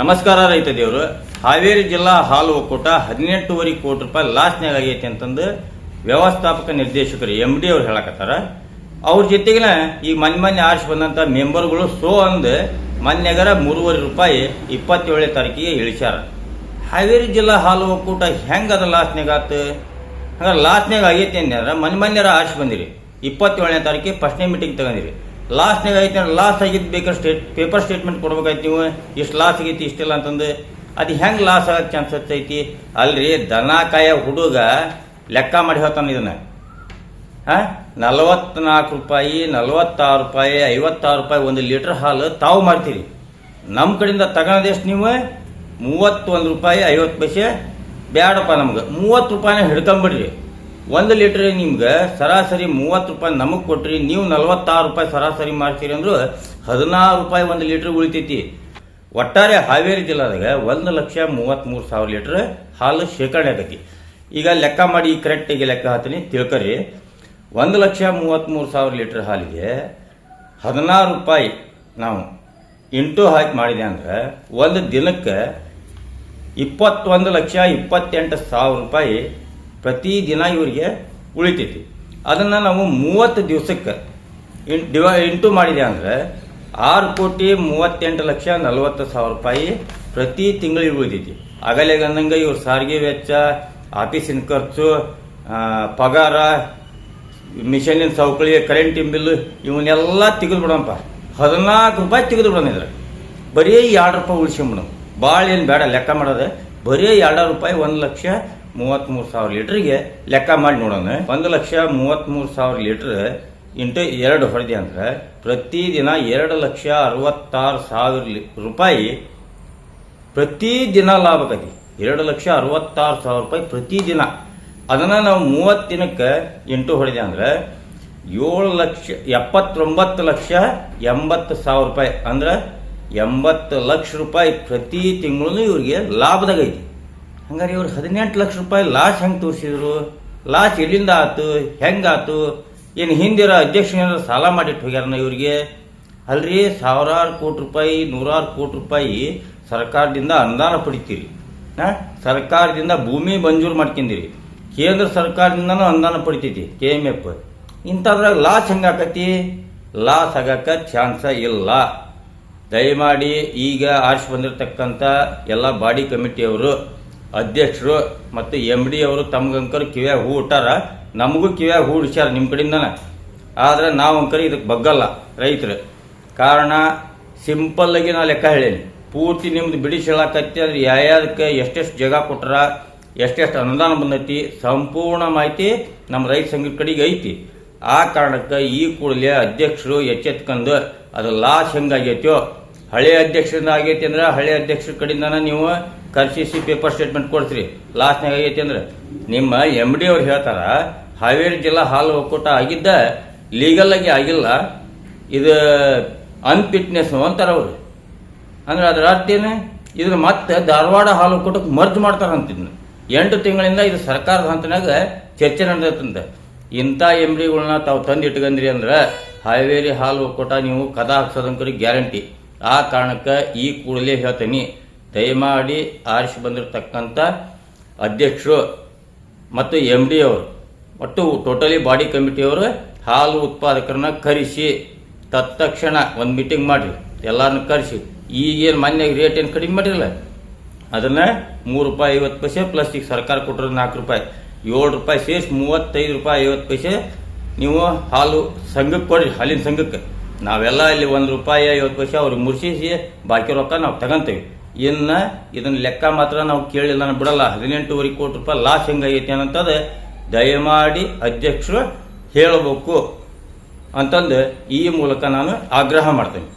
ನಮಸ್ಕಾರ ರೈತ ದೇವರು. ಹಾವೇರಿ ಜಿಲ್ಲಾ ಹಾಲು ಒಕ್ಕೂಟ ಹದಿನೆಂಟೂವರೆ ಕೋಟಿ ರೂಪಾಯಿ ಲಾಸ್ನ್ಯಾಗ ಆಗೈತಿ ಅಂತಂದು ವ್ಯವಸ್ಥಾಪಕ ನಿರ್ದೇಶಕರು ಎಂ ಡಿ ಅವ್ರು ಹೇಳಕತ್ತಾರ. ಅವ್ರ ಜೊತೆಗಿನ ಈಗ ಮೊನ್ನೆ ಮೊನ್ನೆ ಆರಿಸಿ ಬಂದಂಥ ಮೆಂಬರ್ಗಳು ಸೋ ಅಂದು ಮೊನ್ನೆಗರ ಮೂರುವರೆ ರೂಪಾಯಿ ಇಪ್ಪತ್ತೇಳನೇ ತಾರೀಕಿಗೆ ಇಳಿಸ್ಯಾರ. ಹಾವೇರಿ ಜಿಲ್ಲಾ ಹಾಲು ಒಕ್ಕೂಟ ಹೆಂಗದ ಲಾಸ್ನ್ಯಾಗ ಆತು? ಹಂಗಾರೆ ಲಾಸ್ಟ್ನಾಗ ಆಗೈತಿ ಅಂದ್ರೆ ಮನೆ ಮೊನ್ನೆರ ಆರಿಸಿ ಬಂದಿರಿ. ಇಪ್ಪತ್ತೇಳನೇ ತಾರೀಕಿಗೆ ಫಸ್ಟ್ನೇ ಮೀಟಿಂಗ್ ತಗೊಂಡಿರಿ. ಲಾಸ್ಟ್ನಾಗ ಐತಿ ಲಾಸ್ ಆಗಿದ್ದು ಬೇಕಾದ್ರೆ ಸ್ಟೇಟ್ ಪೇಪರ್ ಸ್ಟೇಟ್ಮೆಂಟ್ ಕೊಡ್ಬೇಕಾಯ್ತು ನೀವು. ಇಷ್ಟು ಲಾಸ್ ಆಗೈತಿ ಇಷ್ಟಿಲ್ಲ ಅಂತಂದು. ಅದು ಹೆಂಗೆ ಲಾಸ್ ಆಗೋ ಚಾನ್ಸ್ ಐತಿ ಅಲ್ರಿ ದನ ಕಾಯ ಹುಡುಗ ಲೆಕ್ಕ ಮಾಡಿ ಹೇಳ್ತಾನೆ ಇದನ್ನು. ಹಾಂ? ನಲವತ್ನಾಲ್ಕು ರೂಪಾಯಿ, ನಲವತ್ತಾರು ರೂಪಾಯಿ, ಐವತ್ತಾರು ರೂಪಾಯಿ ಒಂದು ಲೀಟ್ರ್ ಹಾಲು ತಾವು ಮಾಡ್ತೀರಿ. ನಮ್ಮ ಕಡೆಯಿಂದ ತಗೊಳೋದೆಷ್ಟು ನೀವು? ಮೂವತ್ತೊಂದು ರೂಪಾಯಿ, ಐವತ್ತು ಪೈಸೆ. ಬೇಡಪ್ಪ ನಮ್ಗೆ. ಮೂವತ್ತು ರೂಪಾಯಿನ ಹಿಡ್ಕೊಂಬಿಡ್ರಿ. ಒಂದು ಲೀಟ್ರ್ ನಿಮ್ಗೆ ಸರಾಸರಿ ಮೂವತ್ತು ರೂಪಾಯಿ ನಮಗೆ ಕೊಟ್ರಿ, ನೀವು ನಲವತ್ತಾರು ರೂಪಾಯಿ ಸರಾಸರಿ ಮಾಡ್ತೀರಿ ಅಂದ್ರೆ ಹದಿನಾರು ರೂಪಾಯಿ ಒಂದು ಲೀಟ್ರ್ ಉಳಿತೈತಿ. ಒಟ್ಟಾರೆ ಹಾವೇರಿ ಜಿಲ್ಲಾದಾಗ ಒಂದು ಲಕ್ಷ ಮೂವತ್ತ್ಮೂರು ಸಾವಿರ ಲೀಟ್ರ್ ಹಾಲು ಶೇಖರಣೆ ಆಗೈತಿ. ಈಗ ಲೆಕ್ಕ ಮಾಡಿ ಕರೆಕ್ಟಾಗಿ ಲೆಕ್ಕ ಹಾಕ್ತೀನಿ, ತಿಳ್ಕರಿ. ಒಂದು ಲಕ್ಷ ಮೂವತ್ತ್ಮೂರು ಸಾವಿರ ಲೀಟ್ರ್ ಹಾಲಿಗೆ ಹದಿನಾರು ರೂಪಾಯಿ ನಾವು ಇಂಟು ಹಾಕಿ ಮಾಡಿದೆ ಅಂದ್ರೆ ಒಂದು ದಿನಕ್ಕೆ ಇಪ್ಪತ್ತೊಂದು ಲಕ್ಷ ಇಪ್ಪತ್ತೆಂಟು ಸಾವಿರ ರೂಪಾಯಿ ಪ್ರತಿದಿನ ಇವರಿಗೆ ಉಳಿತೈತಿ. ಅದನ್ನು ನಾವು ಮೂವತ್ತು ದಿವಸಕ್ಕೆ ಇನ್ ಡಿವೈ ಇಂಟು ಮಾಡಿದೆ ಅಂದರೆ ಆರು ಕೋಟಿ ಮೂವತ್ತೆಂಟು ಲಕ್ಷ ನಲವತ್ತು ಸಾವಿರ ರೂಪಾಯಿ ಪ್ರತಿ ತಿಂಗಳಿಗೆ ಉಳಿತೈತಿ. ಆಗಲೇ ಅಂದಂಗೆ ಇವ್ರ ಸಾರಿಗೆ ವೆಚ್ಚ, ಆಫೀಸಿನ ಖರ್ಚು ಪಗಾರ ಮಿಷನಿನ ಸೌಕಳಿ ಕರೆಂಟಿನ ಬಿಲ್ಲು ಇವನ್ನೆಲ್ಲ ತೆಗೆದು ಬಿಡೋಣಪ್ಪ. ಹದಿನಾಲ್ಕು ರೂಪಾಯಿ ತೆಗೆದು ಬಿಡೋಣ ಇದ್ರೆ ಬರೀ ಎರಡು ರೂಪಾಯಿ ಉಳಿಸ್ಕೊಂಬಿಡೋಣ ಭಾಳ ಏನು ಬೇಡ ಲೆಕ್ಕ ಮಾಡೋದು. ಬರೀ ಎರಡು ರೂಪಾಯಿ ಒಂದು ಲಕ್ಷ ಮೂವತ್ತ್ಮೂರು ಸಾವಿರ ಲೀಟ್ರಿಗೆ ಲೆಕ್ಕ ಮಾಡಿ ನೋಡೋಣ. ಒಂದು ಲಕ್ಷ ಮೂವತ್ತ್ಮೂರು ಸಾವಿರ ಲೀಟ್ರ್ ಇಂಟು ಎರಡು ಹೊಡೆದಿ ಅಂದ್ರೆ ಪ್ರತಿದಿನ ಎರಡು ಲಕ್ಷ ಅರವತ್ತಾರು ಸಾವಿರ ರೂಪಾಯಿ ರೂಪಾಯಿ ಪ್ರತಿದಿನ ಲಾಭ ಆಗತಿ ಎರಡು ಲಕ್ಷ ಅರವತ್ತಾರು ಸಾವಿರ ರೂಪಾಯಿ ಪ್ರತಿದಿನ. ಅದನ್ನು ನಾವು ಮೂವತ್ತು ದಿನಕ್ಕೆ ಇಂಟು ಹೊಡೆದೆ ಅಂದ್ರೆ ಏಳು ಲಕ್ಷ ಎಪ್ಪತ್ತೊಂಬತ್ತು ಲಕ್ಷ ಎಂಬತ್ತು ಸಾವಿರ ರೂಪಾಯಿ. ಅಂದ್ರೆ ಎಂಬತ್ತು ಲಕ್ಷ ರೂಪಾಯಿ ಪ್ರತಿ ತಿಂಗಳು ಇವ್ರಿಗೆ ಲಾಭದಾಗ ಐತಿ. ಹಂಗಾರೆ ಇವ್ರು ಹದಿನೆಂಟು ಲಕ್ಷ ರೂಪಾಯಿ ಲಾಸ್ ಹೆಂಗೆ ತೋರಿಸಿದ್ರು? ಲಾಸ್ ಎಲ್ಲಿಂದ ಆತು? ಹೆಂಗಾತು ಏನು ಹಿಂದಿರೋ ಅಧ್ಯಕ್ಷ ಸಾಲ ಮಾಡಿಟ್ಟು ಹೋಗ್ಯಾರನ ಇವ್ರಿಗೆ? ಅಲ್ರಿ, ಸಾವಿರಾರು ಕೋಟಿ ರೂಪಾಯಿ, ನೂರಾರು ಕೋಟಿ ರೂಪಾಯಿ ಸರ್ಕಾರದಿಂದ ಅನುದಾನ ಪಡಿತೀರಿ. ಹಾಂ ಸರ್ಕಾರದಿಂದ ಭೂಮಿ ಮಂಜೂರು ಮಾಡ್ಕೊಂಡಿರಿ. ಕೇಂದ್ರ ಸರ್ಕಾರದಿಂದನೂ ಅನುದಾನ ಪಡಿತೈತಿ, ಕೆ ಎಂ ಎಫ್. ಇಂಥದ್ರಾಗ ಲಾಸ್ ಹೆಂಗಾಕತಿ ಲಾಸ್ ಆಗಕ್ಕೆ ಚಾನ್ಸ ಇಲ್ಲ. ದಯಮಾಡಿ ಈಗ ಆರ್ಸ್ ಬಂದಿರತಕ್ಕಂಥ ಎಲ್ಲ ಬಾಡಿ ಕಮಿಟಿಯವರು ಅಧ್ಯಕ್ಷರು ಮತ್ತು ಎಂ ಡಿ ಅವರು ತಮ್ಗಂಕರು ಕಿವ್ಯಾಗ ಹೂ ಇಟ್ಟಾರ ನಮಗೂ ಕಿವ್ಯಾಗ ಹೂ ಇಡ್ಸ್ಯಾರ ನಿಮ್ಮ ಕಡೆಯಿಂದನ ಆದರೆ ನಾವು ಅಂಕರಿ ಇದಕ್ಕೆ ಬಗ್ಗಲ್ಲ ರೈತರು. ಕಾರಣ ಸಿಂಪಲ್ಲಾಗಿ ನಾ ಲೆಕ್ಕ ಹೇಳೀನಿ. ಪೂರ್ತಿ ನಿಮ್ದು ಬಿಡಿಸಿ ಹೇಳಕತ್ತಿ ಅಂದ್ರೆ ಯಾವ್ಯಾದಕ್ಕೆ ಎಷ್ಟೆಷ್ಟು ಜಾಗ ಕೊಟ್ರ, ಎಷ್ಟೆಷ್ಟು ಅನುದಾನ ಬಂದೈತಿ, ಸಂಪೂರ್ಣ ಮಾಹಿತಿ ನಮ್ಮ ರೈತ ಸಂಘದ ಕಡೆಗೆ ಐತಿ. ಆ ಕಾರಣಕ್ಕೆ ಈ ಕೂಡಲೇ ಅಧ್ಯಕ್ಷರು ಎಚ್ಚೆತ್ಕೊಂಡು ಅದು ಲಾಸ್ ಹೆಂಗಾಗೈತೋ ಹಳೆ ಅಧ್ಯಕ್ಷರಿಂದ ಆಗೈತಿ ಅಂದ್ರೆ ಹಳೆ ಅಧ್ಯಕ್ಷರ ಕಡೆಯಿಂದನ ನೀವು ಕರ್ಸಿಸಿ ಪೇಪರ್ ಸ್ಟೇಟ್ಮೆಂಟ್ ಕೊಡ್ತೀರಿ. ಲಾಸ್ಟ್ನಾಗ ಆಗೈತಿ ಅಂದ್ರೆ ನಿಮ್ಮ ಎಂ ಡಿ ಅವ್ರು ಹೇಳ್ತಾರ, ಹಾವೇರಿ ಜಿಲ್ಲಾ ಹಾಲು ಒಕ್ಕೂಟ ಆಗಿದ್ದ ಲೀಗಲ್ ಆಗಿ ಆಗಿಲ್ಲ. ಇದು ಅನ್ಫಿಟ್ನೆಸ್ ಅಂತಾರೆ ಅವರು. ಅಂದ್ರೆ ಅದರ ಅರ್ಥ ಏನು? ಇದ್ರ ಮತ್ತೆ ಧಾರವಾಡ ಹಾಲು ಒಕ್ಕೂಟಕ್ಕೆ ಮರ್ಜ್ ಮಾಡ್ತಾರ ಅಂತಿದ್ನ. ಎಂಟು ತಿಂಗಳಿಂದ ಇದು ಸರ್ಕಾರದ ಹಂತನಾಗ ಚರ್ಚೆ ನಡೆದತ್ತಂತೆ ಇಂಥ ಎಂ ಡಿಗಳನ್ನ ತಾವು ತಂದು ಇಟ್ಕೊಂಡ್ರಿ ಅಂದ್ರೆ ಹಾವೇರಿ ಹಾಲು ಒಕ್ಕೂಟ ನೀವು ಕದ ಹಾಕ್ಸೋದಂಕರಿ ಗ್ಯಾರಂಟಿ. ಆ ಕಾರಣಕ್ಕೆ ಈ ಕೂಡಲೇ ಹೇಳ್ತೀನಿ. ದಯಮಾಡಿ ಆರಿಸಿ ಬಂದಿರತಕ್ಕಂಥ ಅಧ್ಯಕ್ಷರು ಮತ್ತು ಎಂ ಡಿ ಅವರು, ಒಟ್ಟು ಟೋಟಲಿ ಬಾಡಿ ಕಮಿಟಿಯವರು ಹಾಲು ಉತ್ಪಾದಕರನ್ನ ಕರೆಸಿ, ತತ್ಕ್ಷಣ ಒಂದು ಮೀಟಿಂಗ್ ಮಾಡಿರಿ ಎಲ್ಲರನ್ನ ಕರೆಸಿ. ಈಗೇನು ಮೊನ್ನೆ ರೇಟ್ ಏನು ಕಡಿಮೆ ಮಾಡಿರಲ್ಲ? ಅದನ್ನು ಮೂರು ರೂಪಾಯಿ ಐವತ್ತು ಪೈಸೆ ಪ್ಲಸ್ ಈಗ ಸರ್ಕಾರ ಕೊಟ್ಟಿರೋದು ನಾಲ್ಕು ರೂಪಾಯಿ. ಏಳು ರೂಪಾಯಿ ಸೇರಿಸಿ ಮೂವತ್ತೈದು ರೂಪಾಯಿ ಐವತ್ತು ಪೈಸೆ ನೀವು ಹಾಲು ಸಂಘಕ್ಕೆ ಕೊಡಿರಿ, ಹಾಲಿನ ಸಂಘಕ್ಕೆ. ನಾವೆಲ್ಲ ಇಲ್ಲಿ ಒಂದು ರೂಪಾಯಿ ಐವತ್ತು ಪೈಸೆ ಅವ್ರಿಗೆ ಮುರ್ಸಿಸಿ, ಬಾಕಿ ರೊಕ್ಕ ನಾವು ತಗೊಂತೀವಿ. ಇನ್ನು ಇದನ್ನ ಲೆಕ್ಕ ಮಾತ್ರ ನಾವು ಕೇಳಿಲ್ಲ, ನಾನು ಬಿಡಲ್ಲ. ಹದಿನೆಂಟೂವರೆ ಕೋಟಿ ರೂಪಾಯಿ ಲಾಸ್ ಹೆಂಗೈತಿ ಅನ್ನಂಥದ್ದು ದಯಮಾಡಿ ಅಧ್ಯಕ್ಷರು ಹೇಳಬೇಕು ಅಂತಂದು ಈ ಮೂಲಕ ನಾನು ಆಗ್ರಹ ಮಾಡ್ತೇನೆ.